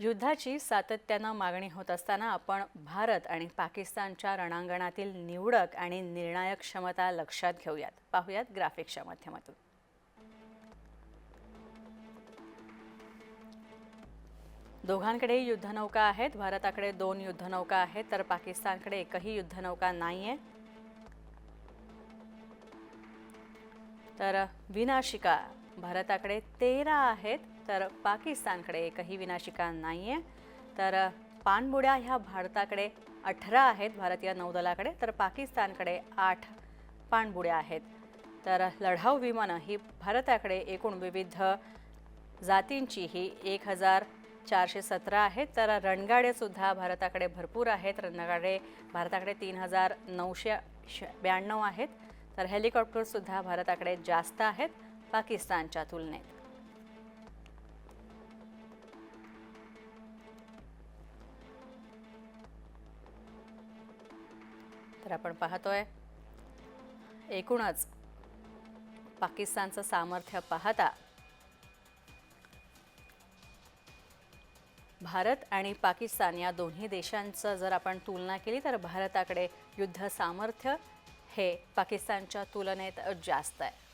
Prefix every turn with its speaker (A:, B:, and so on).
A: युद्धाची सातत्यानं मागणी होत असताना आपण भारत आणि पाकिस्तानच्या रणांगणातील निवडक आणि निर्णायक क्षमता लक्षात घेऊयात. पाहूयात ग्राफिक्सच्या माध्यमातून. दोघांकडे युद्धनौका आहेत भारताकडे दोन युद्धनौका आहेत तर पाकिस्तानकडे एकही युद्धनौका नाहीये. तर विनाशिका भारताकडे तेरा आहेत. तर पाकिस्तानकडे एकही विनाशिका नाही आहे तर पाणबुड्या ह्या भारताकडे अठरा आहेत भारतीय नौदलाकडे. तर पाकिस्तानकडे आठ पाणबुड्या आहेत. तर लढाऊ विमानं ही भारताकडे एकूण विविध जातींची ही एक हजार चारशे सतरा आहेत. तर रणगाडेसुद्धा भारताकडे भरपूर आहेत. रणगाडे भारताकडे तीन हजार नऊशे श- ब्याण्णव आहेत. तर हेलिकॉप्टरसुद्धा भारताकडे जास्त आहेत पाकिस्तानच्या तुलनेत. तर आपण पाहतोय. एकूणच पाकिस्तानचं सामर्थ्य पाहता भारत आणि पाकिस्तान या दोन्ही देशांचं जर आपण तुलना केली तर भारताकडे युद्ध सामर्थ्य हे पाकिस्तानच्या तुलनेत जास्त आहे.